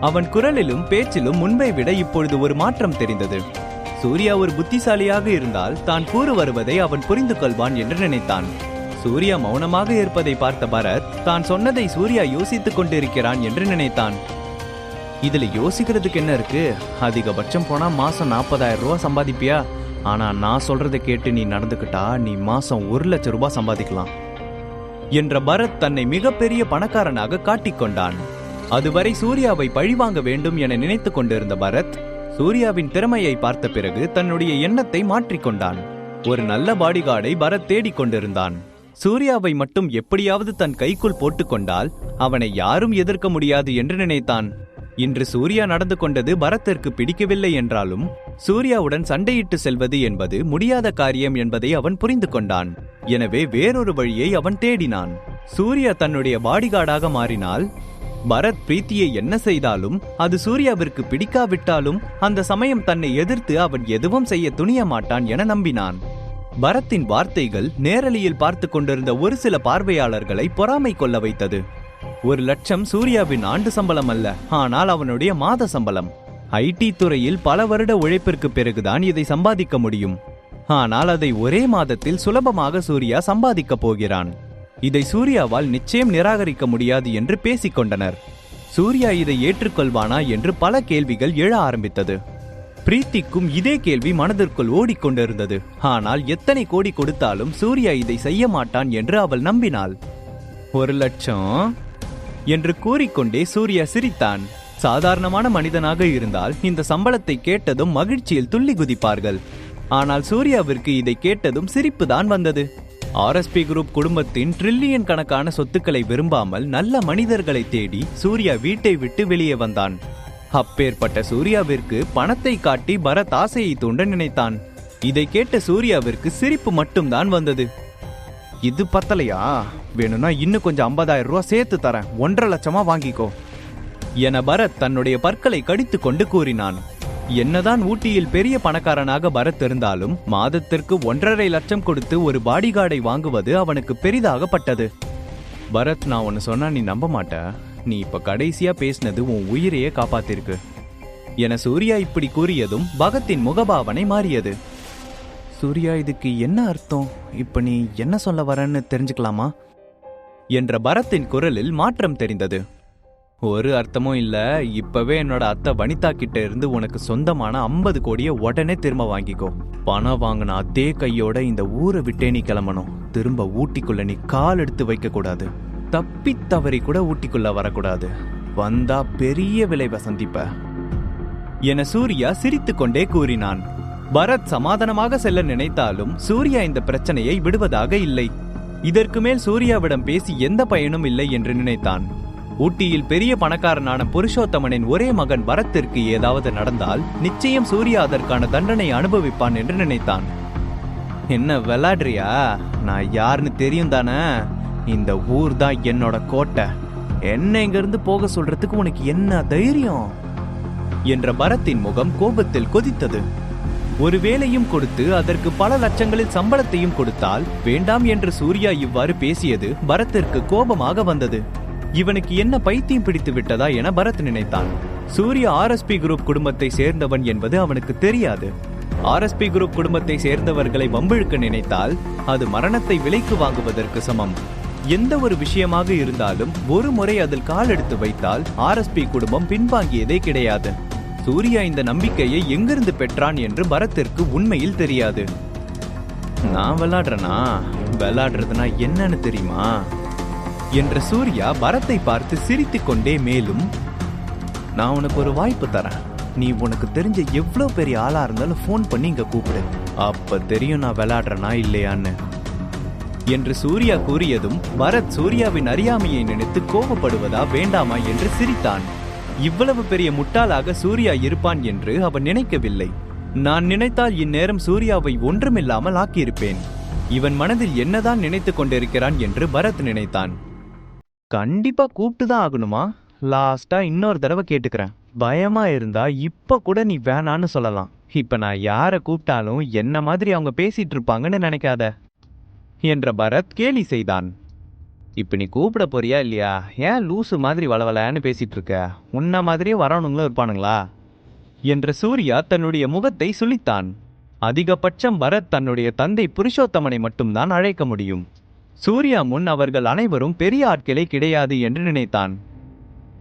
அவன் குரலிலும் பேச்சிலும் முன்பை விட இப்பொழுது ஒரு மாற்றம் தெரிந்தது. சூர்யா ஒரு புத்திசாலியாக இருந்தால் தான் கூறு வருவதை அவன் புரிந்து கொள்வான் என்று நினைத்தான். சூர்யா மௌனமாக இருப்பதை பார்த்த பரத் தான் சொன்னதை சூர்யா யோசித்துக் கொண்டிருக்கிறான் என்று நினைத்தான். இதுல யோசிக்கிறதுக்கு என்ன இருக்கு? அதிகபட்சம் போனா மாசம் நாற்பதாயிரம் ரூபாய் சம்பாதிப்பியா? ஆனா நான் சொல்றதை கேட்டு நீ நடந்துக்கிட்டா நீ மாசம் ஒரு லட்சம் ரூபாய் சம்பாதிக்கலாம். என்ற பரத் தன்னை மிகப்பெரிய பணக்காரனாக காட்டிக்கொண்டான் அதுவரை சூர்யாவை பழிவாங்க வேண்டும் என நினைத்து கொண்டிருந்த பரத் சூர்யாவின் திறமையை பார்த்த பிறகு தன்னுடைய எண்ணத்தை மாற்றிக்கொண்டான். ஒரு நல்ல பாடிகார்டை பரத் தேடிக் கொண்டிருந்தான். சூர்யாவை மட்டும் எப்படியாவது தன் கைக்குள் போட்டுக்கொண்டால் அவனை யாரும் எதிர்க்க முடியாது என்று நினைத்தான். இன்று சூர்யா நடந்து கொண்டது பரத்திற்கு பிடிக்கவில்லை என்றாலும் சூர்யாவுடன் சண்டையிட்டு செல்வது என்பது முடியாத காரியம் என்பதை அவன் புரிந்து கொண்டான். எனவே வேறொரு வழியை அவன் தேடினான். சூர்யா தன்னுடைய பாடிகார்டாக மாறினால் பரத் பிரீத்தியை என்ன செய்தாலும் அது சூர்யாவிற்கு பிடிக்காவிட்டாலும் அந்த சமயம் தன்னை எதிர்த்து அவன் எதுவும் செய்ய துணிய மாட்டான் என நம்பினான். பரத்தின் வார்த்தைகள் நேரலையில் பார்த்து கொண்டிருந்த ஒரு சில பார்வையாளர்களை பொறாமை கொள்ள வைத்தது. ஒரு லட்சம் சூர்யாவின் ஆண்டு சம்பளம் அல்ல ஆனால் அவனுடைய மாத சம்பளம். ஐடி துறையில் பல வருட உழைப்பிற்கு பிறகுதான் இதை சம்பாதிக்க முடியும். ஆனால் அதை ஒரே மாதத்தில் சுலபமாக சூர்யா சம்பாதிக்கப் போகிறான். இதை சூர்யாவால் நிச்சயம் நிராகரிக்க முடியாது என்று பேசிக் கொண்டனர் சூர்யா இதை ஏற்றுக்கொள்வானா என்று பல கேள்விகள் எழ ஆரம்பித்தது. பிரீத்திக்கும் இதே கேள்வி மனதிற்குள் ஓடிக்கொண்டிருந்தது. ஆனால் எத்தனை கோடி கொடுத்தாலும் சூர்யா இதை செய்ய மாட்டான் என்று அவள் நம்பினாள். ஒரு லட்சம்? என்று கூறிக்கொண்டே சூர்யா சிரித்தான். சாதாரணமான மனிதனாக இருந்தால் இந்த சம்பளத்தை கேட்டதும் மகிழ்ச்சியில் துள்ளி குதிப்பார்கள். ஆனால் சூர்யாவிற்கு இதை கேட்டதும் சிரிப்புதான் வந்தது. ஆர்எஸ்பி குரூப் குடும்பத்தின் ட்ரில்லியன் கணக்கான சொத்துக்களை விரும்பாமல் நல்ல மனிதர்களை தேடி சூர்யா வீட்டை விட்டு வெளியே வந்தான். அப்பேற்பட்ட சூர்யாவிற்கு பணத்தை காட்டி பரத் ஆசையை தூண்ட நினைத்தான். இதை கேட்ட சூர்யாவிற்கு சிரிப்பு மட்டும்தான் வந்தது. இது பத்தலையா? வேணும்னா இன்னும் கொஞ்சம் ஐம்பதாயிரம் ரூபா சேர்த்து தரேன். ஒன்றரை லட்சமா வாங்கிக்கோ. என பரத் தன்னுடைய பற்களை கடித்து கொண்டு கூறினான். என்னதான் ஊட்டியில் பெரிய பணக்காரனாக பரத் இருந்தாலும் மாதத்திற்கு ஒன்றரை லட்சம் கொடுத்து ஒரு பாடிகார்டை வாங்குவது அவனுக்கு பெரிதாகப்பட்டது. பரத் நான் ஒன்னு சொன்னா நீ நம்ப மாட்ட. நீ இப்ப கடைசியா பேசினது உன் உயிரையே காப்பாத்திருக்கு. என சூர்யா இப்படி கூறியதும் பகத்தின் முகபாவனை மாறியது. சூர்யா இதுக்கு என்ன அர்த்தம்? இப்ப நீ என்ன சொல்ல வரன்னு தெரிஞ்சுக்கலாமா? என்ற பரத்தின் குரலில் மாற்றம் தெரிந்தது. ஒரு அர்த்தமும் இல்ல. இப்பவே என்னோட அத்தை வனிதா கிட்ட இருந்து உனக்கு சொந்தமான ஐம்பது கோடியை உடனே திரும்ப வாங்கிக்கோ. பணம் வாங்கின அதே கையோட இந்த ஊரை விட்டே நீ கிளம்பணும். திரும்ப ஊட்டிக்குள்ள நீ கால் எடுத்து வைக்க கூடாது. தப்பி தவறி கூட ஊட்டிக்குள்ள வரக்கூடாது. வந்தா பெரிய விளைவை சந்திப்ப. என சூர்யா சிரித்துக்கொண்டே கூறினான். பரத் சமாதானமாக செல்ல நினைத்தாலும் சூர்யா இந்த பிரச்சனையை விடுவதாக இல்லை. இதற்கு மேல் சூர்யாவிடம் பேசி எந்த பயனும் இல்லை என்று நினைத்தான். ஊட்டியில் பெரிய பணக்காரனான புருஷோத்தமனின் ஒரே மகன் பரத்திற்கு ஏதாவது நடந்தால் நிச்சயம் சூர்யா அதற்கான தண்டனை அனுபவிப்பான் என்று நினைத்தான். என்ன விளாடுறியா நான் யாருன்னு தெரியும் தானே? இந்த ஊர் தான் என்னோட கோட்டை. என்ன இங்கிருந்து போக சொல்றதுக்கு உனக்கு என்ன தைரியம்? என்ற பரத்தின் முகம் கோபத்தில் கொதித்தது. ஒரு வேலையும் கொடுத்து அதற்கு பல லட்சங்களில் சம்பளத்தையும் கொடுத்தால் வேண்டாம் என்று சூர்யா இவ்வாறு பேசியது பரத்திற்கு கோபமாக வந்தது. இவனுக்கு என்ன பைத்தியம் பிடித்து விட்டதா என பரத் நினைத்தான். சூரிய ஆர்எஸ்பி குரூப் குடும்பத்தை சேர்ந்தவன் என்பது அவனுக்கு தெரியாது. ஆர்எஸ்பி குரூப் குடும்பத்தை சேர்ந்தவர்களை வம்பிழுக்க நினைத்தால் அது மரணத்தை விலைக்கு வாங்குவதற்கு சமம். எந்த ஒரு விஷயமாக இருந்தாலும் ஒரு முறை அதில் கால் எடுத்து வைத்தால் ஆர்எஸ்பி குடும்பம் பின்வாங்கியதே கிடையாது. சூர்யா இந்த நம்பிக்கையை எங்கிருந்து பெற்றான் என்று பரத்திற்கு உண்மையில் தெரியாது. நான் விளாடுறேனா? விளாடுறதுனா என்னன்னு தெரியுமா? என்ற சூர்யா பரத்தை பார்த்து சிரித்து கொண்டே மேலும் நான் உனக்கு ஒரு வாய்ப்பு தரேன். நீ உனக்கு தெரிஞ்ச எவ்வளோ பெரிய ஆளா இருந்தாலும் ஃபோன் பண்ணி இங்க கூப்பிடு. அப்ப தெரியும் நான் விளையாடுறேனா இல்லையான்னு. என்று சூர்யா கூறியதும் பரத் சூர்யாவின் அறியாமையை நினைத்து கோபப்படுவதா வேண்டாமா என்று சிரித்தான். இவ்வளவு பெரிய முட்டாளாக சூர்யா இருப்பான் என்று அவன் நினைக்கவில்லை. நான் நினைத்தால் இந்நேரம் சூர்யாவை ஒன்றுமில்லாமல் ஆக்கியிருப்பேன். இவன் மனதில் என்னதான் நினைத்துக் கொண்டிருக்கிறான் என்று பரத் நினைத்தான். கண்டிப்பாக கூப்பிட்டு தான் ஆகணுமா? லாஸ்ட்டாக இன்னொரு தடவை கேட்டுக்கிறேன். பயமாக இருந்தால் இப்போ கூட நீ வேணான்னு சொல்லலாம். இப்போ நான் யாரை கூப்பிட்டாலும் என்ன மாதிரி அவங்க பேசிகிட்டு இருப்பாங்கன்னு நினைக்காத. என்ற பரத் கேலி செய்தான். இப்போ நீ கூப்பிட போறியா இல்லையா? ஏன் லூசு மாதிரி வளவலன்னு பேசிகிட்டு இருக்க? உன்ன மாதிரியே வரவனுங்களும் இருப்பானுங்களா? என்ற சூர்யா தன்னுடைய முகத்தை சுளித்தான் அதிகபட்சம் பரத் தன்னுடைய தந்தை புருஷோத்தமனை மட்டும்தான் அழைக்க முடியும். சூர்யா முன் அவர்கள் அனைவரும் பெரிய ஆட்களே கிடையாது என்று நினைத்தான்.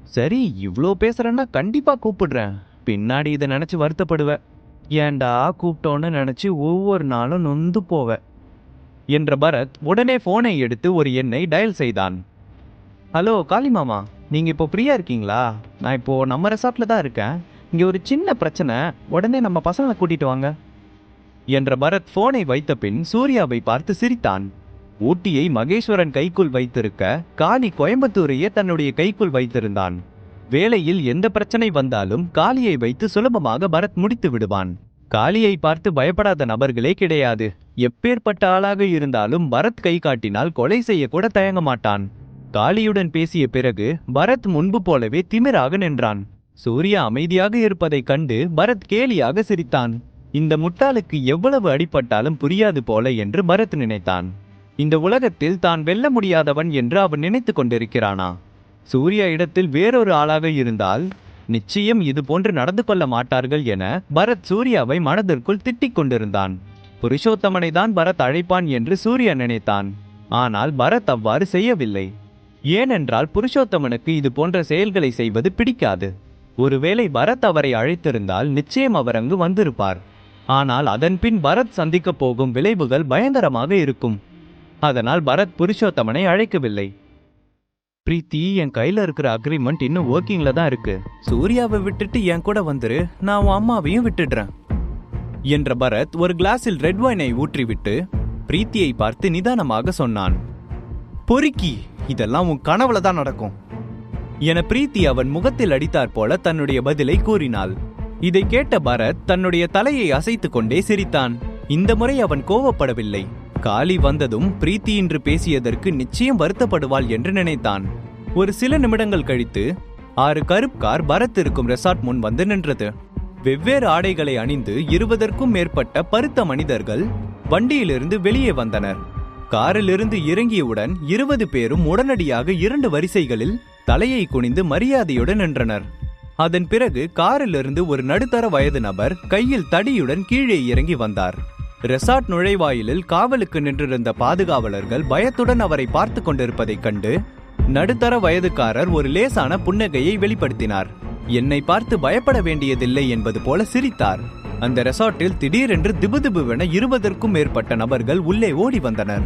சரி இவ்வளோ பேசுறேன்னா கண்டிப்பா கூப்பிடுறேன். பின்னாடி இதை நினைச்சு வருத்தப்படுவ. ஏன்டா கூப்பிட்டோன்னு நினைச்சு ஒவ்வொரு நாளும் நொந்து போவ என்ற பரத் உடனே போனை எடுத்து ஒரு எண்ணை டயல் செய்தான். ஹலோ காளி மாமா நீங்கள் இப்போ ஃப்ரீயா இருக்கீங்களா? நான் இப்போ நம்ம ரெசார்ட்ல தான் இருக்கேன். இங்கே ஒரு சின்ன பிரச்சனை. உடனே நம்ம பசங்களை கூட்டிட்டு வாங்க. என்ற பரத் போனை வைத்த பின் சூர்யாவை பார்த்து சிரித்தான். ஊட்டியை மகேஸ்வரன் கைக்குள் வைத்திருக்க காளி கோயம்புத்தூரையே தன்னுடைய கைக்குள் வைத்திருந்தான். வேலையில் எந்த பிரச்சனை வந்தாலும் காளியை வைத்து சுலபமாக பரத் முடித்து விடுவான். காளியை பார்த்து பயப்படாத நபர்களே கிடையாது. எப்பேற்பட்ட ஆளாக இருந்தாலும் பரத் கை காட்டினால் கொலை செய்ய கூட தயங்க மாட்டான். காளியுடன் பேசிய பிறகு பரத் முன்பு போலவே திமிராக நின்றான். சூர்யா அமைதியாக இருப்பதைக் கண்டு பரத் கேலியாக சிரித்தான். இந்த முட்டாளுக்கு எவ்வளவு அடிபட்டாலும் புரியாது போல என்று பரத் நினைத்தான். இந்த உலகத்தில் தான் வெல்ல முடியாதவன் என்று அவன் நினைத்து கொண்டிருக்கிறானா? சூர்யா இடத்தில் வேறொரு ஆளாக இருந்தால் நிச்சயம் இது போன்று நடந்து கொள்ள மாட்டார்கள் என பரத் சூர்யாவை மனதிற்குள் திட்டிக் கொண்டிருந்தான். புருஷோத்தமனை தான் பரத் அழைப்பான் என்று சூர்யா நினைத்தான். ஆனால் பரத் அவ்வாறு செய்யவில்லை. ஏனென்றால் புருஷோத்தமனுக்கு இது போன்ற செயல்களை செய்வது பிடிக்காது. ஒருவேளை பரத் அவரை அழைத்திருந்தால் நிச்சயம் அவர் அங்கு வந்திருப்பார். ஆனால் அதன்பின் பரத் சந்திக்கப் போகும் விளைவுகள் பயங்கரமாக இருக்கும். அதனால் பரத் புருஷோத்தமனை அழைக்கவில்லை. பிரீத்தி என் கையில இருக்கிற அக்ரிமெண்ட் இன்னும் ஒர்க்கிங்ல தான் இருக்கு. சூர்யாவை விட்டுட்டு என் கூட வந்துரு நான் உன் அம்மாவையும் விட்டுடுறேன். என்ற பரத் ஒரு கிளாஸில் ரெட் வைனை ஊற்றிவிட்டு பிரீத்தியை பார்த்து நிதானமாக சொன்னான். பொறுக்கி இதெல்லாம் உன் கனவுல தான் நடக்கும். என பிரீத்தி அவன் முகத்தில் அடித்தாற் போல தன்னுடைய பதிலை கூறினாள். இதை கேட்ட பரத் தன்னுடைய தலையை அசைத்துக்கொண்டே சிரித்தான். இந்த முறை அவன் கோவப்படவில்லை. காளி வந்ததும் பிரீத்தி இன்று பேசியதற்கு நிச்சயம் வருத்தப்படுவாள் என்று நினைத்தான். ஒரு சில நிமிடங்கள் கழித்து ஆறு கருப் கார் பரத் இருக்கும் ரெசார்ட் முன் வந்து நின்றது. வெவ்வேறு ஆடைகளை அணிந்து இருபதற்கும் மேற்பட்ட பருத்த மனிதர்கள் வண்டியிலிருந்து வெளியே வந்தனர். காரிலிருந்து இறங்கியவுடன் இருபது பேரும் உடனடியாக இரண்டு வரிசைகளில் தலையை குனிந்து மரியாதையுடன் நின்றனர். அதன் பிறகு காரிலிருந்து ஒரு நடுத்தர வயது நபர் கையில் தடியுடன் கீழே இறங்கி வந்தார். ரெசார்ட் நுழைவாயிலில் காவலுக்கு நின்றிருந்த பாதுகாவலர்கள் பயத்துடன் அவரை பார்த்து கொண்டிருப்பதைக் கண்டு நடுத்தர வயதுக்காரர் ஒரு லேசான புன்னகையை வெளிப்படுத்தினார். என்னை பார்த்து பயப்பட வேண்டியதில்லை என்பது போல சிரித்தார். அந்த ரெசார்ட்டில் திடீரென்று திபுதிபுவென இருபதற்கும் மேற்பட்ட நபர்கள் உள்ளே ஓடி வந்தனர்.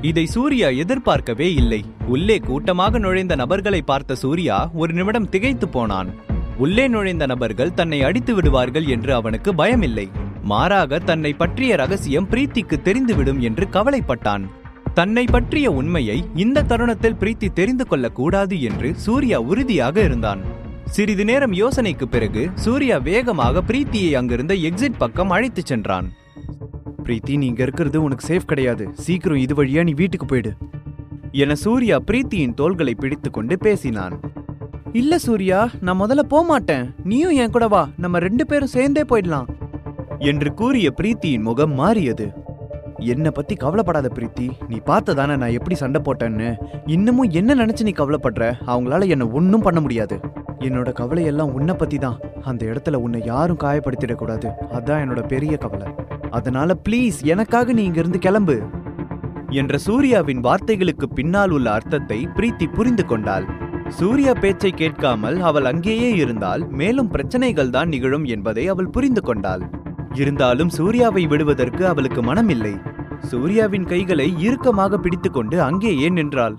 இதை சூர்யா எதிர்பார்க்கவே இல்லை. உள்ளே கூட்டமாக நுழைந்த நபர்களை பார்த்த சூர்யா ஒரு நிமிடம் திகைத்து போனான். உள்ளே நுழைந்த நபர்கள் தன்னை அடித்து விடுவார்கள் என்று அவனுக்கு பயமில்லை. மாறாக தன்னை பற்றிய ரகசியம் பிரீத்திக்கு தெரிந்துவிடும் என்று கவலைப்பட்டான். தன்னை பற்றிய உண்மையை இந்த தருணத்தில் பிரீத்தி தெரிந்து கொள்ளக் கூடாது என்று சூர்யா உறுதியாக இருந்தான். சிறிது நேரம் யோசனைக்கு பிறகு சூர்யா வேகமாக பிரீத்தியை அங்கிருந்த எக்ஸிட் பக்கம் அழைத்துச் சென்றான். பிரீத்தி நீ இங்க இருக்கிறது உனக்கு சேஃப் கிடையாது. சீக்கிரம் இது வழியா நீ வீட்டுக்கு போயிடு. என சூர்யா பிரீத்தியின் தோள்களை பிடித்துக்கொண்டு பேசினான். இல்ல சூர்யா நான் முதல்ல போக மாட்டேன் நீயும் என் கூட வா. நம்ம ரெண்டு பேரும் சேர்ந்தே போயிடலாம். என்று கூறிய பிரீத்தியின் முகம் மாறியது. என்னை பத்தி கவலைப்படாத பிரீத்தி நீ பார்த்ததானே நான் எப்படி சண்டை போட்டேன்னு இன்னமும் என்ன நினைச்சு நீ கவலைப்படுற? அவங்களால என்ன ஒன்றும் பண்ண முடியாது. என்னோட கவலையெல்லாம் உன்னை பத்தி தான். அந்த இடத்துல உன்னை யாரும் காயப்படுத்திடக்கூடாது. அதான் என்னோட பெரிய கவலை. அதனால ப்ளீஸ் எனக்காக நீ இங்கிருந்து கிளம்பு. என்ற சூர்யாவின் வார்த்தைகளுக்கு பின்னால் உள்ள அர்த்தத்தை பிரீத்தி புரிந்து கொண்டாள். சூர்யா பேச்சை கேட்காமல் அவள் அங்கேயே இருந்தால் மேலும் பிரச்சனைகள் தான் நிகழும் என்பதை அவள் புரிந்து கொண்டாள். இருந்தாலும் சூர்யாவை விடுவதற்கு அவளுக்கு மனமில்லை. சூர்யாவின் கைகளை இறுக்கமாக பிடித்துக்கொண்டு அங்கேயே நின்றாள்.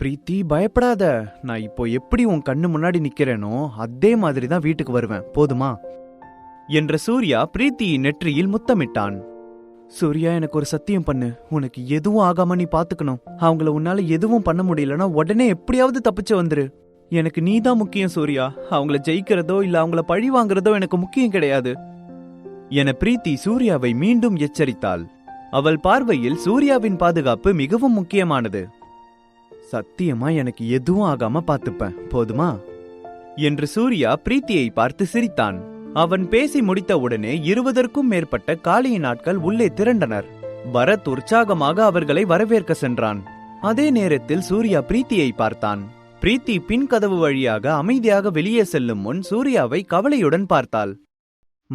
பிரீத்தி பயப்படாத. நான் இப்போ எப்படி உன் கண்ணு முன்னாடி நிக்கிறேனோ அதே மாதிரி தான் வீட்டுக்கு வருவேன். போதுமா? என்ற சூர்யா பிரீத்தியின் நெற்றியில் முத்தமிட்டான். சூர்யா எனக்கு ஒரு சத்தியம் பண்ணு. உனக்கு எதுவும் ஆகாம நீ பாத்துக்கணும். அவங்கள உன்னால எதுவும் பண்ண முடியலன்னா உடனே எப்படியாவது தப்பிச்சு வந்துரு. எனக்கு நீ தான் முக்கியம் சூர்யா. அவங்கள ஜெயிக்கிறதோ இல்ல அவங்கள பழி வாங்குறதோ எனக்கு முக்கியம் கிடையாது. என பிரீத்தி சூர்யாவை மீண்டும் எச்சரித்தாள். அவள் பார்வையில் சூர்யாவின் பாதுகாப்பு மிகவும் முக்கியமானது. சத்தியமா எனக்கு எதுவும் ஆகாம பார்த்துப்பேன். போதுமா? என்று சூர்யா பிரீத்தியை பார்த்து சிரித்தான். அவன் பேசி முடித்தவுடனே இருபதற்கும் மேற்பட்ட காளியின் ஆட்கள் உள்ளே திரண்டனர். பரத் உற்சாகமாக அவர்களை வரவேற்க சென்றான். அதே நேரத்தில் சூர்யா பிரீத்தியை பார்த்தான். பிரீத்தி பின் கதவு வழியாக அமைதியாக வெளியே செல்லும் முன் சூர்யாவை கவலையுடன் பார்த்தாள்.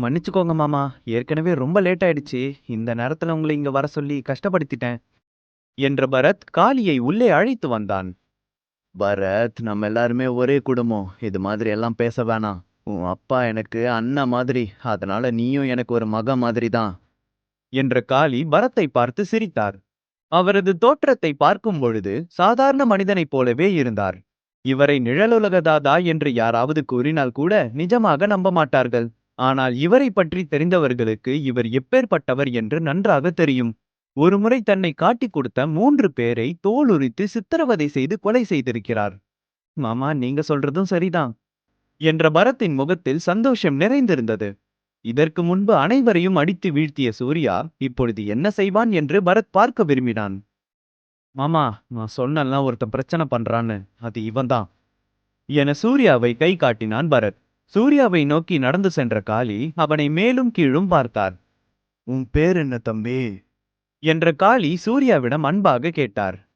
மன்னிச்சுக்கோங்க மாமா. ஏற்கனவே ரொம்ப லேட் ஆயிடுச்சு. இந்த நேரத்துல உங்களை இங்க வர சொல்லி கஷ்டப்படுத்திட்டேன். என்ற பரத் காளியை உள்ளே அழைத்து வந்தான். பரத் நம்ம எல்லாருமே ஒரே குடும்பம். இது மாதிரி எல்லாம் பேச வேணாம். உன் அப்பா எனக்கு அண்ணன் மாதிரி. அதனால நீயும் எனக்கு ஒரு மக மாதிரி தான். என்ற காளி பரத்தை பார்த்து சிரித்தார். அவரது தோற்றத்தை பார்க்கும் பொழுது சாதாரண மனிதனைப் போலவே இருந்தார். இவரை நிழலுலகதாதா என்று யாராவது கூறினால் கூட நிஜமாக நம்ப மாட்டார்கள். ஆனால் இவரை பற்றி தெரிந்தவர்களுக்கு இவர் எப்பேற்பட்டவர் என்று நன்றாக தெரியும். ஒருமுறை தன்னை காட்டிக் கொடுத்த மூன்று பேரை தோலுரித்து சித்திரவதை செய்து கொலை செய்திருக்கிறார். மாமா நீங்க சொல்றதும் சரிதான். என்ற பரத்தின் முகத்தில் சந்தோஷம் நிறைந்திருந்தது. இதற்கு முன்பு அனைவரையும் அடித்து வீழ்த்திய சூர்யா இப்பொழுது என்ன செய்வான் என்று பரத் பார்க்க விரும்பினான். மாமா நான் சொன்னெல்லாம் ஒருத்தன் பிரச்சனை பண்றான்னு. அது இவன்தான். என சூர்யாவை கை காட்டினான் பரத். சூர்யாவை நோக்கி நடந்து சென்ற காளி அவனை மேலும் கீழும் பார்த்தார். உன் பேர் என்ன தம்பி? என்ற காளி சூர்யாவிடம் அன்பாக கேட்டார்.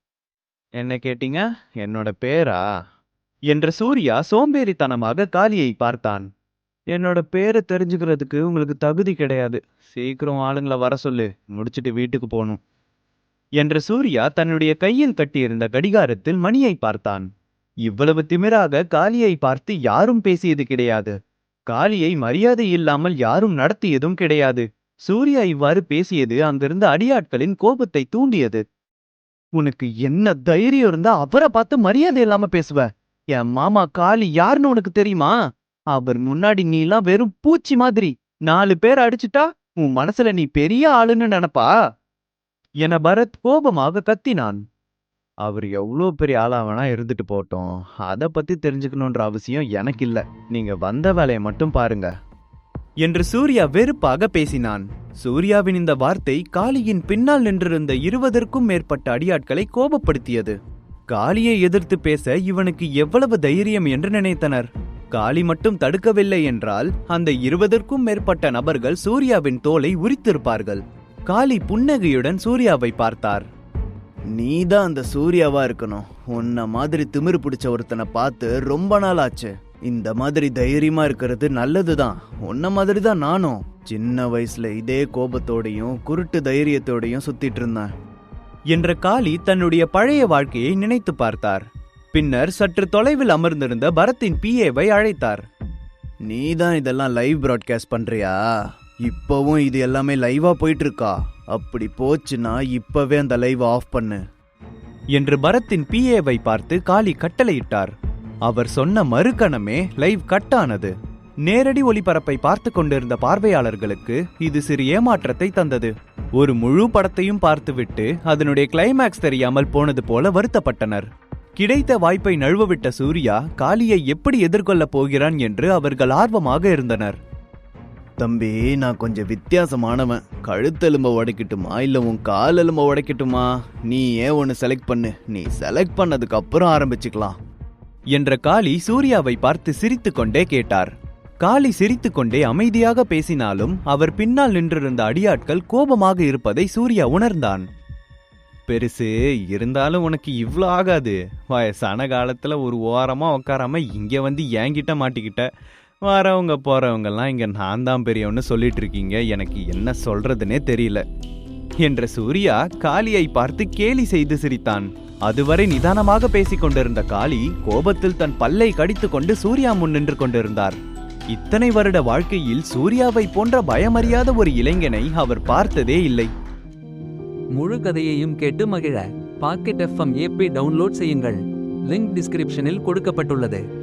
என்ன கேட்டீங்க? என்னோட பேரா? என்ற சூர்யா சோம்பேறித்தனமாக காளியை பார்த்தான். என்னோட பேரை தெரிஞ்சுக்கிறதுக்கு உங்களுக்கு தகுதி கிடையாது. சீக்கிரம் ஆளுங்களை வர சொல்லு. முடிச்சிட்டு வீட்டுக்கு போகணும். என்ற சூர்யா தன்னுடைய கையில் கட்டியிருந்த கடிகாரத்தில் மணியை பார்த்தான். இவ்வளவு திமிராக காளியை பார்த்து யாரும் பேசியது கிடையாது. காளியை மரியாதை இல்லாமல் யாரும் நடத்தியதும் கிடையாது. சூர்யா இவ்வாறு பேசியது அங்கிருந்த அடியாட்களின் கோபத்தை தூண்டியது. உனக்கு என்ன தைரியம் இருந்தா அவரை பார்த்து மரியாதை இல்லாம பேசுவ? என் மாமா காளி யாருன்னு உனக்கு தெரியுமா? அவர் முன்னாடி நீலாம் வெறும் பூச்சி மாதிரி. நாலு பேர் அடிச்சுட்டா உன் மனசுல நீ பெரிய ஆளுன்னு நினப்பா? என பரத் கோபமாக கத்தினான். அவர் எவ்வளோ பெரிய ஆளா வேணா இருந்துட்டு போட்டோம் அதை பற்றி தெரிஞ்சுக்கணுன்ற அவசியம் எனக்கு இல்லை. நீங்கள் வந்த வேலையை மட்டும் பாருங்க. என்று சூர்யா வெறுப்பாக பேசினான். சூர்யாவின் இந்த வார்த்தை காளியின் பின்னால் நின்றிருந்த இருபதற்கும் மேற்பட்ட அடியாட்களை கோபப்படுத்தியது. காளியை எதிர்த்து பேச இவனுக்கு எவ்வளவு தைரியம் என்று நினைத்தனர். காளி மட்டும் தடுக்கவில்லை என்றால் அந்த இருபதற்கும் மேற்பட்ட நபர்கள் சூர்யாவின் தோலை உரித்திருப்பார்கள். காளி புன்னகையுடன் சூர்யாவை பார்த்தார். நீ தான் அந்த சூர்யாவா இருக்கணும். உன்ன மாதிரி திமிரு பிடிச்ச ஒருத்தனை பார்த்து ரொம்ப நாள் ஆச்சு இந்த மாதிரி தைரியமா இருக்கிறது நல்லதுதான். உன்ன மாதிரி தான் நானும். சின்ன வயசுல இதே கோபத்தோடையும் குருட்டு தைரியத்தோடையும் சுத்திட்டு இருந்தேன். என்ற காளி தன்னுடைய பழைய வாழ்க்கையை நினைத்து பார்த்தார். பின்னர் சற்று தொலைவில் அமர்ந்திருந்த பரத்தின் பிஏவை அழைத்தார். நீ தான் இதெல்லாம் லைவ் பிராட்காஸ்ட் பண்றியா? இப்போவும் இது எல்லாமே லைவா போயிட்டு இருக்கா அப்படி போச்சுன்னா இப்பவே அந்த லைவ் ஆஃப் பண்ணு. என்று பரத்தின் பிஏவை பார்த்து காளி கட்டளையிட்டார். அவர் சொன்ன மறுகணமே லைவ் கட் ஆனது. நேரடி ஒளிபரப்பை பார்த்து கொண்டிருந்த பார்வையாளர்களுக்கு இது சிறு ஏமாற்றத்தை தந்தது. ஒரு முழு படத்தையும் பார்த்துவிட்டு அதனுடைய கிளைமேக்ஸ் தெரியாமல் போனது போல வருத்தப்பட்டனர். கிடைத்த வாய்ப்பை நழுவவிட்ட சூர்யா காளியை எப்படி எதிர்கொள்ளப் போகிறான் என்று அவர்கள் ஆர்வமாக இருந்தனர். தம்பி நான் கொஞ்சம் வித்தியாசமானவன். கழுத்தெலும்ப உடைக்கட்டுமா இல்லை உன் காலெலும்ப உடைக்கட்டுமா? நீ ஏன் ஒன்று செலக்ட் பண்ணு? நீ செலக்ட் பண்ணதுக்கு அப்புறம் ஆரம்பிச்சுக்கலாம். என்ற காளி சூர்யாவை பார்த்து சிரித்துக்கொண்டே கேட்டார். காளி சிரித்துக்கொண்டே அமைதியாக பேசினாலும் அவர் பின்னால் நின்றிருந்த அடியாட்கள் கோபமாக இருப்பதை சூர்யா உணர்ந்தான். பெருசு இருந்தாலும் உனக்கு இவ்வளோ ஆகாது. வயசான காலத்தில் ஒரு ஓரமாக உட்காராம இங்கே வந்து என்கிட்ட மாட்டிக்கிட்ட. வரவங்க போகிறவங்கெல்லாம் இங்கே நான் தான் பெரியவன்னு சொல்லிட்டு இருக்கீங்க எனக்கு என்ன சொல்றதுனே தெரியல. என்ற சூர்யா காளியை பார்த்து கேலி செய்து சிரித்தான். அதுவரை நிதானமாக பேசிக் கொண்டிருந்த காளி கோபத்தில் தன் பல்லை கடித்துக்கொண்டு சூர்யா முன் நின்று கொண்டிருந்தார். இத்தனை வருட வாழ்க்கையில் சூர்யாவை போன்ற பயமறியாத ஒரு இளைஞனை அவர் பார்த்ததே இல்லை. முழு கதையையும் கேட்டு மகிழ. பாக்கெட் எஃப்எம் ஏபி டவுன்லோட் செய்யுங்கள். லிங்க் டிஸ்கிரிப்ஷனில் கொடுக்கப்பட்டுள்ளது.